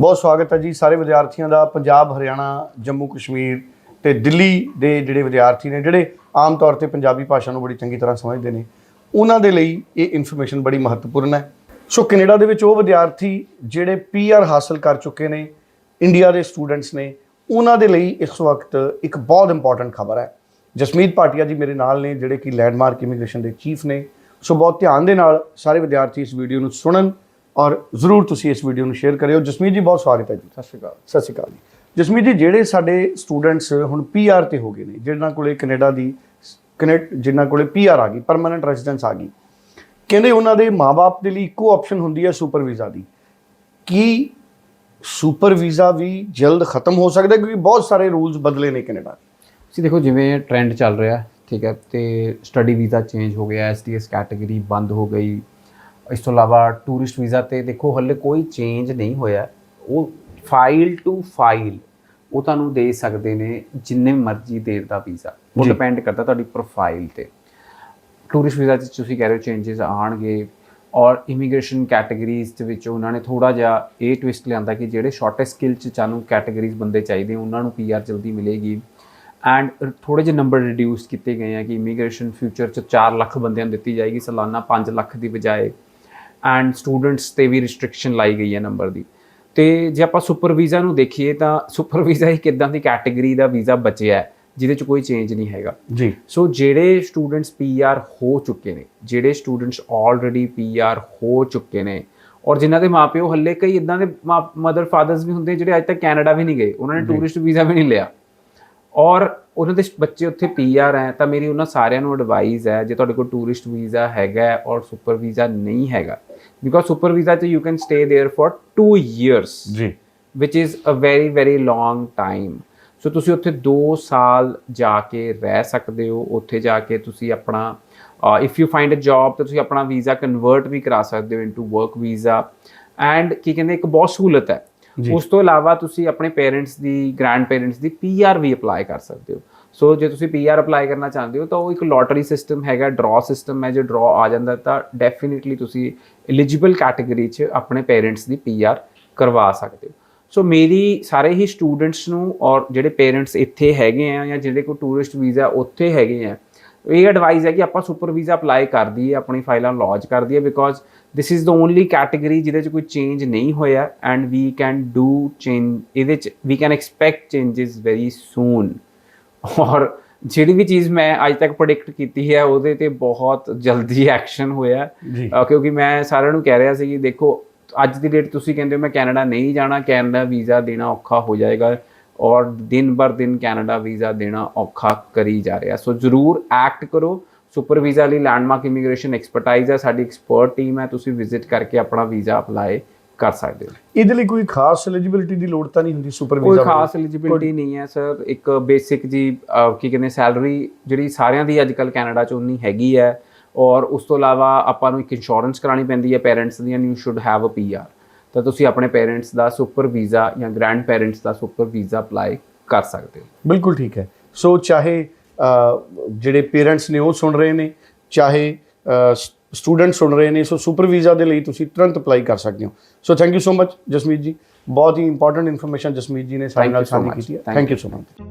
ਬਹੁਤ ਸਵਾਗਤ ਹੈ ਜੀ ਸਾਰੇ ਵਿਦਿਆਰਥੀਆਂ ਦਾ, ਪੰਜਾਬ, ਹਰਿਆਣਾ, ਜੰਮੂ, ਕਸ਼ਮੀਰ ਤੇ ਦਿੱਲੀ ਦੇ ਜਿਹੜੇ ਵਿਦਿਆਰਥੀ ਨੇ, ਜਿਹੜੇ ਆਮ ਤੌਰ ਤੇ ਪੰਜਾਬੀ ਭਾਸ਼ਾ ਨੂੰ ਬੜੀ ਚੰਗੀ ਤਰ੍ਹਾਂ ਸਮਝਦੇ ਨੇ, ਉਹਨਾਂ ਦੇ ਲਈ ਇਹ ਇਨਫੋਰਮੇਸ਼ਨ ਬੜੀ ਮਹੱਤਵਪੂਰਨ ਹੈ। ਸੋ ਕੈਨੇਡਾ ਦੇ ਵਿੱਚ ਉਹ ਵਿਦਿਆਰਥੀ ਜਿਹੜੇ ਪੀਆਰ ਹਾਸਲ ਕਰ ਚੁੱਕੇ ਨੇ, ਇੰਡੀਆ ਦੇ ਸਟੂਡੈਂਟਸ ਨੇ, ਉਹਨਾਂ ਦੇ ਲਈ ਇਸ ਵਕਤ ਇੱਕ ਬਹੁਤ ਇੰਪੋਰਟੈਂਟ ਖਬਰ ਹੈ। ਜਸਮੀਤ ਭਾਟੀਆ ਜੀ ਮੇਰੇ ਨਾਲ ਨੇ, ਜਿਹੜੇ ਕਿ ਲੈਂਡਮਾਰਕ ਇਮੀਗ੍ਰੇਸ਼ਨ ਦੇ ਚੀਫ ਨੇ। ਸੋ ਬਹੁਤ ਧਿਆਨ ਦੇ ਨਾਲ ਸਾਰੇ ਵਿਦਿਆਰਥੀ ਇਸ ਵੀਡੀਓ ਨੂੰ ਸੁਣਨ ਔਰ ਜ਼ਰੂਰ ਤੁਸੀਂ ਇਸ ਵੀਡੀਓ ਨੂੰ ਸ਼ੇਅਰ ਕਰਿਓ। ਜਸਮੀਤ ਜੀ ਬਹੁਤ ਸਵਾਗਤ ਹੈ ਜੀ। ਸਤਿ ਸ਼੍ਰੀ ਅਕਾਲ। ਸਤਿ ਸ਼੍ਰੀ ਅਕਾਲ ਜੀ। ਜਸਮੀਤ ਜੀ ਜਿਹੜੇ ਸਾਡੇ ਸਟੂਡੈਂਟਸ ਹੁਣ ਪੀਆਰ ਤੇ ਹੋ ਗਏ ਨੇ ਜਿਨ੍ਹਾਂ ਕੋਲੇ ਕੈਨੇਡਾ ਦੀ ਕਨੈਕਟ ਜਿਨ੍ਹਾਂ ਕੋਲੇ ਪੀਆਰ ਆ ਗਈ ਪਰਮਨੈਂਟ ਰੈਜ਼ੀਡੈਂਸ ਆ ਗਈ ਕਹਿੰਦੇ ਉਹਨਾਂ ਦੇ ਮਾਪੇ ਦੇ ਲਈ ਇੱਕੋ ਆਪਸ਼ਨ ਹੁੰਦੀ ਹੈ ਸੁਪਰ ਵੀਜ਼ਾ ਦੀ। ਕੀ ਸੁਪਰ ਵੀਜ਼ਾ ਵੀ ਜਲਦ ਖਤਮ ਹੋ ਸਕਦਾ? ਕਿਉਂਕਿ ਬਹੁਤ ਸਾਰੇ ਰੂਲਸ ਬਦਲੇ ਨੇ ਕੈਨੇਡਾ ਦੇ। ਤੁਸੀਂ ਦੇਖੋ ਜਿਵੇਂ ਟ੍ਰੈਂਡ ਚੱਲ ਰਿਹਾ ਠੀਕ ਹੈ ਤੇ ਸਟੱਡੀ ਵੀਜ਼ਾ ਚੇਂਜ ਹੋ ਗਿਆ ਐਸਟੀਐਸ ਕੈਟਾਗਰੀ ਬੰਦ ਹੋ ਗਈ ਇਸ ਤੋਂ ਇਲਾਵਾ ਟੂਰਿਸਟ ਵੀਜ਼ਾ ਤੇ ਦੇਖੋ ਹੱਲੇ ਕੋਈ ਚੇਂਜ ਨਹੀਂ ਹੋਇਆ। ਉਹ ਫਾਈਲ ਟੂ ਫਾਈਲ ਉਹ ਤੁਹਾਨੂੰ ਦੇ ਸਕਦੇ ਨੇ ਜਿੰਨੇ ਮਰਜ਼ੀ ਦੇਰ ਦਾ ਵੀਜ਼ਾ ਉਹ। ਡਿਪੈਂਡ ਕਰਦਾ ਤੁਹਾਡੀ ਪ੍ਰੋਫਾਈਲ ਤੇ। ਟੂਰਿਸਟ ਵੀਜ਼ਾ 'ਚ ਤੁਸੀਂ ਕਹਿ ਰਹੇ ਹੋ ਚੇਂਜਸ ਆਣਗੇ ਔਰ ਇਮੀਗ੍ਰੇਸ਼ਨ ਕੈਟਾਗਰੀਜ਼ ਦੇ ਵਿੱਚ ਉਹਨਾਂ ਨੇ ਥੋੜਾ ਜਿਹਾ ਇਹ ਟਵਿਸਟ ਲਿਆਂਦਾ ਕਿ ਜਿਹੜੇ ਸ਼ਾਰਟੈਸਟ ਸਕਿੱਲ 'ਚ ਚਾਨੂੰ ਕੈਟਾਗਰੀਜ਼ ਬੰਦੇ ਚਾਹੀਦੇ ਉਹਨਾਂ ਨੂੰ ਪੀਆਰ ਜਲਦੀ ਮਿਲੇਗੀ। ਐਂਡ ਥੋੜੇ ਜਿਹੇ ਨੰਬਰ ਰਿਡਿਊਸ ਕੀਤੇ ਗਏ ਆ ਕਿ ਇਮੀਗ੍ਰੇਸ਼ਨ ਫਿਊਚਰ 'ਚ 4 ਲੱਖ ਬੰਦਿਆਂ ਨੂੰ ਦਿੱਤੀ ਜਾਏਗੀ ਸਾਲਾਨਾ 5 ਲੱਖ ਦੀ ਬਜਾਏ। ਐਂਡ ਸਟੂਡੈਂਟਸ ਤੇ ਵੀ ਰਿਸਟ੍ਰਿਕਸ਼ਨ ਲਾਈ ਗਈ ਹੈ ਨੰਬਰ ਦੀ। ਤੇ ਜੇ ਆਪਾਂ ਸੁਪਰ ਵੀਜ਼ਾ ਨੂੰ ਦੇਖੀਏ ਤਾਂ ਸੁਪਰ ਵੀਜ਼ਾ ਇੱਕ ਇਦਾਂ ਦੀ ਕੈਟਾਗਰੀ ਦਾ ਵੀਜ਼ਾ ਬਚਿਆ ਹੈ ਜਿਹਦੇ 'ਚ ਕੋਈ ਚੇਂਜ ਨਹੀਂ ਹੈਗਾ। ਜੀ। ਸੋ ਜਿਹੜੇ ਸਟੂਡੈਂਟਸ ਪੀਆਰ ਹੋ ਚੁੱਕੇ ਨੇ ਜਿਹੜੇ ਸਟੂਡੈਂਟਸ ਆਲਰੇਡੀ ਪੀਆਰ ਹੋ ਚੁੱਕੇ ਨੇ ਔਰ ਜਿਨ੍ਹਾਂ ਦੇ ਮਾਪਿਓ ਹੱਲੇ ਕਈ ਇਦਾਂ ਦੇ ਮਦਰ ਫਾਦਰਸ ਵੀ ਹੁੰਦੇ ਜਿਹੜੇ ਅੱਜ ਤੱਕ ਕੈਨੇਡਾ ਵੀ ਨਹੀਂ ਗਏ ਉਹਨਾਂ ਨੇ ਟੂਰਿਸਟ ਵੀਜ਼ਾ ਵੀ ਨਹੀਂ ਲਿਆ। ਔਰ ਉਹਨਾਂ ਦੇ ਬੱਚੇ ਉੱਥੇ ਪੀਆਰ ਹੈ ਤਾਂ ਮੇਰੀ ਉਹਨਾਂ ਸਾਰਿਆਂ ਨੂੰ ਐਡਵਾਈਸ ਹੈ ਜੇ ਤੁਹਾਡੇ ਕੋਲ ਟੂਰਿਸਟ ਵੀਜ਼ਾ ਹੈਗਾ ਔਰ ਸੁਪਰ ਵੀਜ਼ਾ ਨਹੀਂ ਹੈਗਾ ਬਿਕੋਜ਼ ਸੁਪਰ ਵੀਜ਼ਾ ਤੇ you can stay there for 2 years ਜੀ। which is a very very long time. So ਤੁਸੀਂ ਉੱਥੇ 2 ਸਾਲ ਜਾ ਕੇ ਰਹਿ ਸਕਦੇ ਹੋ ਉੱਥੇ ਜਾ ਕੇ ਤੁਸੀਂ ਆਪਣਾ if you find a job ਤਾਂ ਤੁਸੀਂ ਆਪਣਾ ਵੀਜ਼ਾ ਕਨਵਰਟ ਵੀ ਕਰਾ ਸਕਦੇ ਹੋ ਇਨਟੂ ਵਰਕ ਵੀਜ਼ਾ ਐਂਡ ਕੀ ਕਹਿੰਦੇ ਇੱਕ ਬਹੁਤ ਸਹੂਲਤ ਹੈ। ਉਸ ਤੋਂ ਇਲਾਵਾ ਤੁਸੀਂ ਆਪਣੇ ਪੇਰੈਂਟਸ ਦੀ ਗ੍ਰੈਂਡ ਪੇਰੈਂਟਸ ਦੀ ਪੀਆਰ ਵੀ ਅਪਲਾਈ ਕਰ ਸਕਦੇ ਹੋ। ਸੋ ਜੇ ਤੁਸੀਂ ਪੀਆਰ ਅਪਲਾਈ ਕਰਨਾ ਚਾਹੁੰਦੇ ਹੋ ਤਾਂ ਉਹ ਇੱਕ ਲੋਟਰੀ ਸਿਸਟਮ ਹੈਗਾ ਡਰਾ ਸਿਸਟਮ ਹੈ, ਜੇ ਡਰਾ ਆ ਜਾਂਦਾ ਤਾਂ ਡੈਫੀਨਿਟਲੀ ਤੁਸੀਂ ਐਲੀਜੀਬਲ ਕੈਟਾਗਰੀ 'ਚ ਆਪਣੇ ਪੇਰੈਂਟਸ ਦੀ ਪੀਆਰ ਕਰਵਾ ਸਕਦੇ ਹੋ। ਸੋ ਮੇਰੀ ਸਾਰੇ ਹੀ ਸਟੂਡੈਂਟਸ ਨੂੰ ਔਰ ਜਿਹੜੇ ਪੇਰੈਂਟਸ ਇੱਥੇ ਹੈਗੇ ਆ ਜਾਂ ਜਿਹੜੇ ਕੋ ਟੂਰਿਸਟ ਵੀਜ਼ਾ ਉੱਥੇ ਹੈਗੇ ਆ ਇਹ ਐਡਵਾਈਸ ਹੈ ਕਿ ਆਪਾਂ ਸੁਪਰ ਵੀਜ਼ਾ ਅਪਲਾਈ ਕਰ ਦਈਏ ਆਪਣੀ ਫਾਈਲਾਂ ਲੌਂਚ ਕਰ ਦਈਏ because this is the only category ਜਿਹਦੇ 'ਚ ਕੋਈ ਚੇਂਜ ਨਹੀਂ ਹੋਇਆ and we can do change ਇਹਦੇ 'ਚ we can expect changes very soon ਔਰ ਜਿਹੜੀ ਵੀ ਚੀਜ਼ ਮੈਂ ਅੱਜ ਤੱਕ ਪ੍ਰੈਡਿਕਟ ਕੀਤੀ ਹੈ ਉਹਦੇ ਤੇ ਬਹੁਤ ਜਲਦੀ ਐਕਸ਼ਨ ਹੋਇਆ। ਕਿਉਂਕਿ ਮੈਂ ਸਾਰਿਆਂ ਨੂੰ ਕਹਿ ਰਿਹਾ ਸੀ ਕਿ ਦੇਖੋ ਅੱਜ ਦੀ ਡੇਟ ਤੁਸੀਂ ਕਹਿੰਦੇ ਹੋ ਮੈਂ ਕੈਨੇਡਾ ਨਹੀਂ ਜਾਣਾ ਕੈਨੇਡਾ ਵੀਜ਼ਾ ਦੇਣਾ ਔਖਾ ਹੋ ਜਾਏਗਾ। ਔਰ ਦਿਨ ਬਰ ਦਿਨ ਕੈਨੇਡਾ ਵੀਜ਼ਾ ਦੇਣਾ ਔਖਾ ਕਰੀ ਜਾ ਰਿਹਾ। ਸੋ ਜ਼ਰੂਰ ਐਕਟ ਕਰੋ। ਸੁਪਰ ਵੀਜ਼ਾ ਲਈ ਲੈਂਡਮਾਰਕ ਇਮੀਗ੍ਰੇਸ਼ਨ ਐਕਸਪਰਟਾਈਜ਼ ਹੈ। ਸਾਡੀ ਐਕਸਪਰਟ ਟੀਮ ਹੈ। ਤੁਸੀਂ ਵਿਜ਼ਿਟ ਕਰਕੇ ਆਪਣਾ ਵੀਜ਼ਾ ਅਪਲਾਈ ਕਰ ਸਕਦੇ ਹੋ। ਇਹਦੇ ਲਈ ਕੋਈ ਖਾਸ ਐਲੀਜੀਬਿਲਿਟੀ ਦੀ ਲੋੜ ਤਾਂ ਨਹੀਂ ਹੁੰਦੀ ਸੁਪਰ ਕੋਈ ਵੀਜ਼ਾ ਖਾਸ ਐਲੀਜੀਬਿਲਟੀ ਨਹੀਂ ਹੈ ਸਰ। ਇੱਕ ਬੇਸਿਕ ਜੀ ਕੀ ਕਹਿੰਦੇ ਸੈਲਰੀ ਜਿਹੜੀ ਸਾਰਿਆਂ ਦੀ ਅੱਜਕੱਲ ਕੈਨੇਡਾ 'ਚ ਉਨੀ ਹੈਗੀ ਹੈ। ਔਰ ਉਸ ਤੋਂ ਇਲਾਵਾ ਆਪਾਂ ਨੂੰ ਇੱਕ ਇੰਸ਼ੋਰੈਂਸ ਕਰਾਣੀ ਪੈਂਦੀ ਹੈ। Parents the and you should have a PR ਤਾਂ ਤੁਸੀਂ ਆਪਣੇ ਪੇਰੈਂਟਸ ਦਾ ਸੁਪਰ ਵੀਜ਼ਾ ਜਾਂ ਗ੍ਰੈਂਡ ਪੇਰੈਂਟਸ ਦਾ ਸੁਪਰ ਵੀਜ਼ਾ ਅਪਲਾਈ ਕਰ ਸਕਦੇ ਹੋ। ਬਿਲਕੁਲ ਠੀਕ ਹੈ। ਸੋ ਚਾਹੇ ਜਿਹੜੇ ਪੇਰੈਂਟਸ ਨੇ ਉਹ ਸੁਣ ਰਹੇ ਨੇ ਚਾਹੇ ਸਟੂਡੈਂਟ ਸੁਣ ਰਹੇ ਨੇ ਸੋ ਸੁਪਰ ਵੀਜ਼ਾ ਦੇ ਲਈ ਤੁਸੀਂ ਤੁਰੰਤ ਅਪਲਾਈ ਕਰ ਸਕਦੇ ਹੋ। So thank you so much Jasmeet ji. ਬਹੁਤ ਹੀ ਇੰਪੋਰਟੈਂਟ ਇਨਫੋਰਮੇਸ਼ਨ ਜਸਮੀਤ ਜੀ ਨੇ ਸਾਡੇ ਨਾਲ ਸਾਂਝੀ. ਕੀਤੀ ਹੈ। Thank you. So much